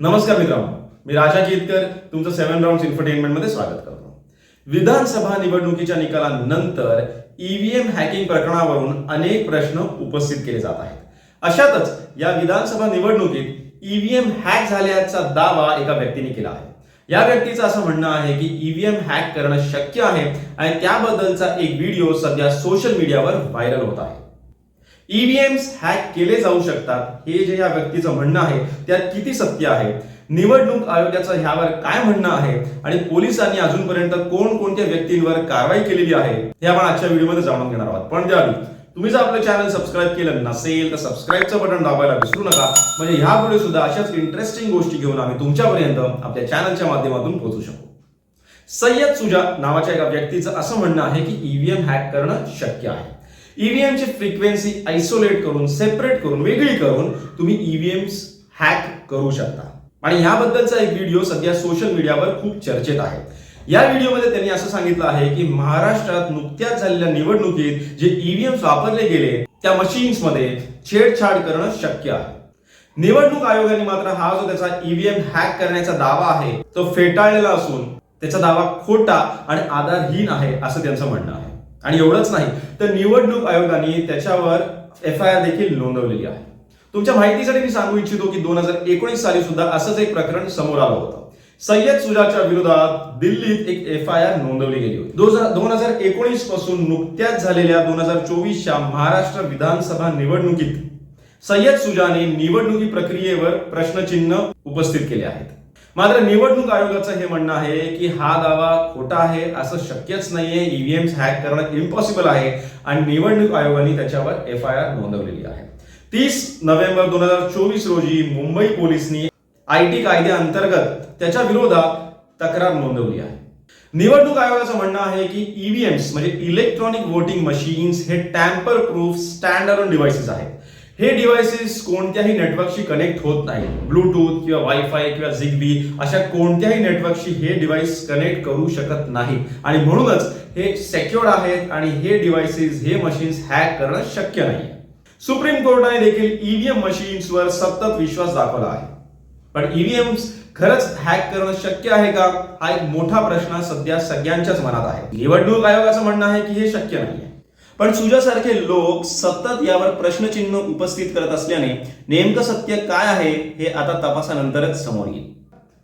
नमस्कार मित्रांनो मी राजा केतकर तुमचं सेव्हन राऊंड इन्फरटेनमेंटमध्ये स्वागत करतो. विधानसभा निवडणुकीच्या निकालानंतर ईव्हीएम हॅकिंग प्रकरणावरून अनेक प्रश्न उपस्थित केले जात आहेत. अशातच या विधानसभा निवडणुकीत ईव्हीएम हॅक झाल्याचा दावा एका व्यक्तीने केला आहे. या व्यक्तीचं असं म्हणणं आहे की ईव्हीएम हॅक करणं शक्य आहे आणि त्याबद्दलचा एक व्हिडिओ सध्या सोशल मीडियावर व्हायरल होत आहे. ईव्हीएम्स हॅक केले जाऊ शकतात. हे जे या व्यक्तीचं म्हणणं आहे त्यात किती सत्य आहे? निवडणूक आयोगाचं ह्यावर काय म्हणणं आहे? आणि पोलिसांनी अजूनपर्यंत कोण कोणत्या व्यक्तींवर कारवाई केलेली आहे? हे आपण आजच्या व्हिडिओमध्ये जाणून घेणार आहोत. पण त्याआधी तुम्ही जर आपलं चॅनल सबस्क्राईब केलं नसेल तर सबस्क्राईबचं बटन दाबायला विसरू नका. म्हणजे ह्यापुढे सुद्धा अशाच इंटरेस्टिंग गोष्टी घेऊन आम्ही तुमच्यापर्यंत आपल्या चॅनलच्या माध्यमातून पोहोचू शकू. सय्यद सुजा नावाच्या एका व्यक्तीचं असं म्हणणं आहे की ईव्हीएम हॅक करणं शक्य आहे. ईव्हीएम ची फ्रिक्वेन्सी आयसोलेट करून सेपरेट करून वेगळी करून तुम्ही ईव्हीएम हॅक करू शकता. आणि ह्याबद्दलचा एक व्हिडिओ सध्या सोशल मीडियावर खूप चर्चेत आहे. या व्हिडिओमध्ये त्यांनी असं सांगितलं आहे की महाराष्ट्रात नुकत्याच झालेल्या निवडणुकीत जे ईव्हीएम वापरले गेले त्या मशीन्समध्ये छेडछाड करणं शक्य आहे. निवडणूक आयोगाने मात्र हा जो त्याचा ईव्हीएम हॅक करण्याचा दावा आहे तो फेटाळलेला असून त्याचा दावा खोटा आणि आधारहीन आहे असं त्यांचं म्हणणं आहे. आणि एवढंच नाही तर निवडणूक आयोगाने त्याच्यावर एफ आय आर देखील नोंदवलेली आहे. तुमच्या माहितीसाठी मी सांगू इच्छितो की दोन हजार एकोणीस साली सुद्धा असंच एक प्रकरण समोर आलं होतं. सय्यद सुजाच्या विरोधात दिल्लीत एक एफ आय आर नोंदवली गेली होती. दोन हजार एकोणीसपासून नुकत्याच झालेल्या दोन हजार चोवीसच्या महाराष्ट्र विधानसभा निवडणुकीत सय्यद सुजाने निवडणुकी प्रक्रियेवर प्रश्नचिन्ह उपस्थित केले आहेत. मात्र निवडणूक आयोगाचं हे म्हणणं आहे की हा दावा खोटा आहे असं शक्यच नाहीये. ईव्हीएम हॅक करणं इम्पॉसिबल आहे. आणि निवडणूक आयोगाने त्याच्यावर एफ आय आर नोंदवलेली आहे. तीस नोव्हेंबर दोन हजार चोवीस रोजी मुंबई पोलिसांनी आय टी कायद्याअंतर्गत त्याच्या विरोधात तक्रार नोंदवली आहे. निवडणूक आयोगाचं म्हणणं आहे की ईव्हीएम्स म्हणजे इलेक्ट्रॉनिक वोटिंग मशीन्स हे tamper proof stand alone devices आहेत. हे डिव्हाइसेस कोणत्याही नेटवर्कशी कनेक्ट होत नाही. ब्लूटूथ किंवा वायफाय किंवा झिगबी अशा कोणत्याही नेटवर्कशी हे डिव्हाइस कनेक्ट करू शकत नाही. आणि म्हणूनच हे सेक्युर्ड आहेत आणि हे डिव्हाइसेस हे मशीन्स हॅक करणं शक्य नाही. सुप्रीम कोर्टाने देखील ईव्हीएम मशीन्सवर सतत विश्वास दाखवला आहे. पण ईव्हीएम खरंच हॅक करणं शक्य आहे का? हा एक मोठा प्रश्न सध्या सगळ्यांच्याच मनात आहे. निवडणूक आयोगाचं म्हणणं आहे की हे शक्य नाहीये. पण सुजासारखे लोक सतत यावर प्रश्नचिन्ह उपस्थित करत असल्याने नेमकं सत्य काय आहे हे आता तपासानंतरच समोर येईल.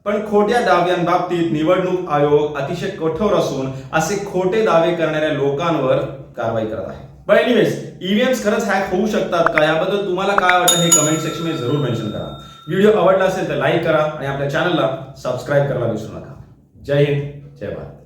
पण खोट्या दाव्यांबाबतीत निवडणूक आयोग अतिशय कठोर असून असे खोटे दावे करणाऱ्या लोकांवर कारवाई करत आहे. पण एनिवेज ईव्हीएम्स खरंच हॅक होऊ शकतात का? याबद्दल तुम्हाला काय वाटतं हे कमेंट सेक्शनमध्ये जरूर मेन्शन करा. व्हिडिओ आवडला असेल तर लाईक करा आणि आपल्या चॅनलला सबस्क्राईब करायला विसरू नका. जय हिंद जय भारत.